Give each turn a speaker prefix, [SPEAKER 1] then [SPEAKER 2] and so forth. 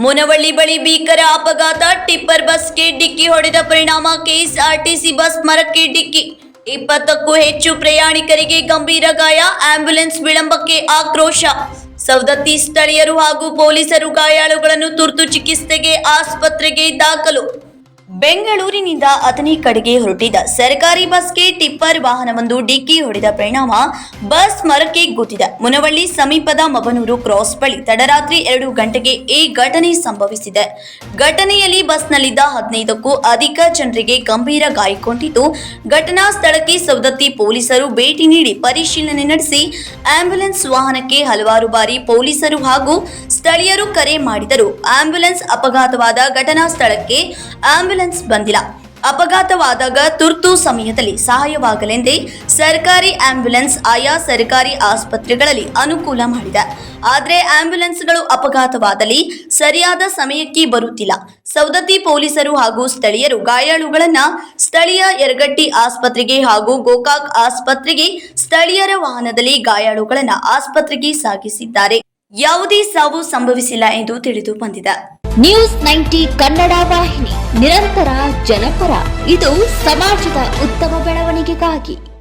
[SPEAKER 1] ಮುನವಳ್ಳಿ ಬಳಿ ಭೀಕರ ಅಪಘಾತ, ಟಿಪ್ಪರ್ ಬಸ್ಗೆ ಡಿಕ್ಕಿ ಹೊಡೆದ ಪರಿಣಾಮ, ಕೆಎಸ್ಆರ್ಟಿಸಿ ಬಸ್ ಮರಕ್ಕೆ ಡಿಕ್ಕಿ. ಇಪ್ಪತ್ತಕ್ಕೂ ಹೆಚ್ಚು ಪ್ರಯಾಣಿಕರಿಗೆ ಗಂಭೀರ ಗಾಯ, ಆಂಬ್ಯುಲೆನ್ಸ್ ವಿಳಂಬಕ್ಕೆ ಆಕ್ರೋಶ. ಸವದತ್ತಿ ಸ್ಥಳೀಯರು ಹಾಗೂ ಪೊಲೀಸರು ಗಾಯಾಳುಗಳನ್ನು ತುರ್ತು ಚಿಕಿತ್ಸೆಗೆ ಆಸ್ಪತ್ರೆಗೆ ದಾಖಲು. ಬೆಂಗಳೂರಿನಿಂದ ಅಥಣಿ ಕಡೆಗೆ ಹೊರಟಿದ್ದ ಸರ್ಕಾರಿ ಬಸ್ಗೆ ಟಿಪ್ಪರ್ ವಾಹನವೊಂದು ಡಿಕ್ಕಿ ಹೊಡೆದ ಪರಿಣಾಮ ಬಸ್ ಮರಕ್ಕೆ ಗುದ್ದಿದೆ. ಮುನವಳ್ಳಿ ಸಮೀಪದ ಮಬನೂರು ಕ್ರಾಸ್ ಬಳಿ ತಡರಾತ್ರಿ ಎರಡು ಗಂಟೆಗೆ ಈ ಘಟನೆ ಸಂಭವಿಸಿದೆ. ಘಟನೆಯಲ್ಲಿ ಬಸ್ನಲ್ಲಿದ್ದ ಹದಿನೈದಕ್ಕೂ ಅಧಿಕ ಜನರಿಗೆ ಗಂಭೀರ ಗಾಯಗೊಂಡಿದ್ದು, ಘಟನಾ ಸ್ಥಳಕ್ಕೆ ಸವದತ್ತಿ ಪೊಲೀಸರು ಭೇಟಿ ನೀಡಿ ಪರಿಶೀಲನೆ ನಡೆಸಿ ಆಂಬ್ಯುಲೆನ್ಸ್ ವಾಹನಕ್ಕೆ ಹಲವಾರು ಬಾರಿ ಪೊಲೀಸರು ಹಾಗೂ ಸ್ಥಳೀಯರು ಕರೆ ಮಾಡಿದರು. ಆಂಬ್ಯುಲೆನ್ಸ್ ಅಪಘಾತವಾದ ಘಟನಾ ಸ್ಥಳಕ್ಕೆ ಆಂಬ್ಯುಲೆನ್ಸ್ ಬಂದಿಲ್ಲ. ಅಪಘಾತವಾದಾಗ ತುರ್ತು ಸಮಯದಲ್ಲಿ ಸಹಾಯವಾಗಲೆಂದೇ ಸರ್ಕಾರಿ ಆಂಬ್ಯುಲೆನ್ಸ್ ಆಯಾ ಸರ್ಕಾರಿ ಆಸ್ಪತ್ರೆಗಳಲ್ಲಿ ಅನುಕೂಲ ಮಾಡಿದೆ. ಆದರೆ ಆಂಬ್ಯುಲೆನ್ಸ್ಗಳು ಅಪಘಾತವಾದಲ್ಲಿ ಸರಿಯಾದ ಸಮಯಕ್ಕೆ ಬರುತ್ತಿಲ್ಲ. ಸೌದತ್ತಿ ಪೊಲೀಸರು ಹಾಗೂ ಸ್ಥಳೀಯರು ಗಾಯಾಳುಗಳನ್ನ ಸ್ಥಳೀಯ ಯರಗಟ್ಟಿ ಆಸ್ಪತ್ರೆಗೆ ಹಾಗೂ ಗೋಕಾಕ್ ಆಸ್ಪತ್ರೆಗೆ ಸ್ಥಳೀಯರ ವಾಹನದಲ್ಲಿ ಗಾಯಾಳುಗಳನ್ನ ಆಸ್ಪತ್ರೆಗೆ ಸಾಗಿಸಿದ್ದಾರೆ. ಯಾವುದೇ ಸಾವು ಸಂಭವಿಸಿಲ್ಲ ಎಂದು ತಿಳಿದು ಬಂದಿದೆ.
[SPEAKER 2] ನ್ಯೂಸ್ ನೈಂಟಿ ಕನ್ನಡ ವಾಹಿನಿ ನಿರಂತರ ಜನಪರ. ಇದು ಸಮಾಜದ ಉತ್ತಮ ಬೆಳವಣಿಗೆಗಾಗಿ.